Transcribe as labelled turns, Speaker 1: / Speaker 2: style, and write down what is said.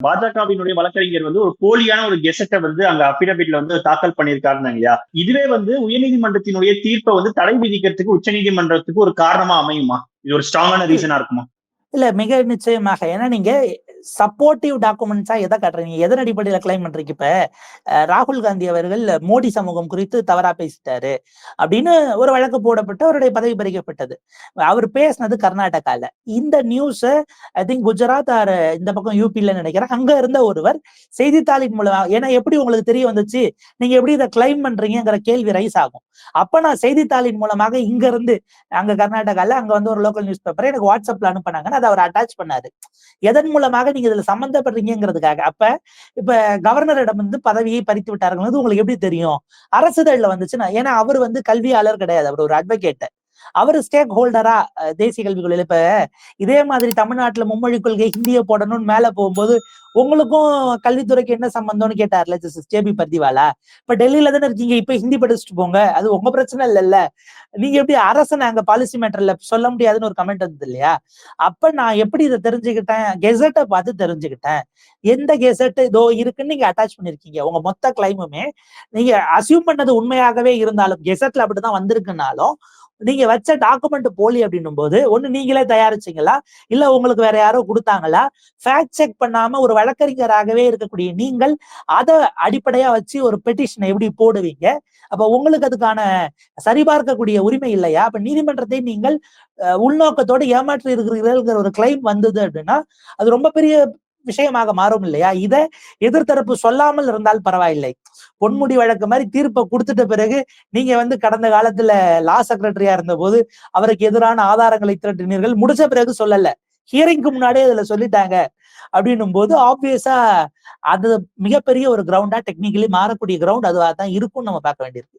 Speaker 1: பாஜகவினுடைய வழக்கறிஞர் வந்து ஒரு போலியான ஒரு கெசட்டை வந்து அங்க அபிடபிட்ல வந்து தாக்கல் பண்ணியிருக்காருன்னு இல்லையா இதுவே வந்து உயர்நீதிமன்றத்தினுடைய தீர்ப்பை வந்து தடை விதிக்கிறதுக்கு உச்சநீதிமன்றத்துக்கு ஒரு காரணமா அமையுமா? இது ஒரு ஸ்ட்ராங்கான ரீசனா இருக்குமா?
Speaker 2: இல்ல மிக நிச்சயமாக. ஏன்னா நீங்க சப்போர்ட்டிவ் டாக்குமெண்ட்ஸா எதை காட்டுறீங்க எதன் அடிப்படையில கிளைம் பண்றீங்க இப்ப? ராகுல் காந்தி அவர்கள் மோடி சமூகம் குறித்து தவறா பேசிட்டாரு அப்படின்னு ஒரு வழக்கு போடப்பட்டு அவருடைய பதவி பறிக்கப்பட்டது. அவர் பேசினது கர்நாடகால. இந்த news I think Gujarat or இந்த பக்கம் யூபில நினைக்கிறேன். அங்க இருந்த ஒருவர் செய்தித்தாளின் மூலமா ஏன்னா எப்படி உங்களுக்கு தெரிய வந்துச்சு? நீங்க எப்படி இதை கிளைம் பண்றீங்கிற கேள்வி ரைஸ் ஆகும். அப்ப நான் செய்தித்தாளின் மூலமாக இங்க இருந்து அங்க கர்நாடகால அங்க வந்து ஒரு லோக்கல் நியூஸ் பேப்பர் எனக்கு வாட்ஸ்அப்ல அனுப்பினாங்கன்னு அதை அவர் அட்டாச் பண்ணாரு. எதன் மூலமாக நீங்க இதுல சம்பந்தப்படுறீங்கிறதுக்காக அப்ப இப்ப கவர்னரிடம் வந்து பதவியை பறித்து விட்டார்கள் உங்களுக்கு எப்படி தெரியும்? அரசுதழ்ல வந்துச்சுன்னா ஏன்னா அவர் வந்து கல்வியாளர் கிடையாது அவர் ஒரு அட்வொகேட் அவர் ஸ்டேக் ஹோல்டரா தேசிய கல்விக் கொள்கையில இப்ப இதே மாதிரி தமிழ்நாட்டுல மும்மொழி கொள்கை ஹிந்தியை போடணும்னு மேல போகும்போது உங்களுக்கும் கல்வித்துறைக்கு என்ன சம்பந்தம்னு கேட்டார்ல ஜேபி பர்திவாலா? இப்ப டெல்லியில தானே இருக்கீங்க இப்ப ஹிந்தி படிச்சுட்டு போங்க. அது உங்க பிரச்சனை இல்லைல்ல. நீங்க எப்படி அரசனை அங்க பாலிசி மேட்டர்ல சொல்ல முடியாதுன்னு ஒரு கமெண்ட் வந்தது இல்லையா? அப்ப நான் எப்படி இதை தெரிஞ்சுக்கிட்டேன்? கெசட்டை பார்த்து தெரிஞ்சுக்கிட்டேன். எந்த கெசட் இதோ இருக்குன்னு நீங்க அட்டாச் பண்ணிருக்கீங்க. உங்க மொத்த கிளைமுமே நீங்க அசியூம் பண்ணது உண்மையாகவே இருந்தாலும் கெசட்ல அப்படிதான் வந்திருக்குனாலும் நீங்க வச்ச டாக்குமெண்ட் போலி அப்படின்னும் போது ஒண்ணு நீங்களே தயாரிச்சீங்களா? இல்ல உங்களுக்கு வேற யாரோ கொடுத்தாங்களா? ஃபேக்ட் செக் பண்ணாம ஒரு வழக்கறிஞராகவே இருக்கக்கூடிய நீங்கள் அதை அடிப்படையா வச்சு ஒரு பெட்டிஷனை எப்படி போடுவீங்க? அப்ப உங்களுக்கு அதுக்கான சரிபார்க்கக்கூடிய உரிமை இல்லையா? அப்ப நீதிமன்றத்தை நீங்கள் அஹ், உள்நோக்கத்தோடு ஏமாற்றி இருக்கிறீர்கள்ங்கிற ஒரு கிளைம் வந்தது அப்படின்னா அது ரொம்ப பெரிய விஷயமாக மாறும் இல்லையா? இதை எதிர்த்தரப்பு சொல்லாமல் இருந்தால் பரவாயில்லை. பொன்முடி வழக்கு மாதிரி தீர்ப்பை கொடுத்துட்ட பிறகு நீங்க வந்து கடந்த காலத்துல லா செக்ரட்டரியா இருந்த போது அவருக்கு எதிரான ஆதாரங்களை திரட்டினீர்கள். முடிச்ச பிறகு சொல்லல. ஹியரிங்க்கு முன்னாடியே அதுல சொல்லிட்டாங்க. அப்படின்னும் போது ஆப்வியஸா அது மிகப்பெரிய ஒரு கிரவுண்டா டெக்னிக்கலி மாறக்கூடிய கிரவுண்ட் அதுவாக தான் இருக்கும்னு நம்ம பார்க்க வேண்டியிருக்கு.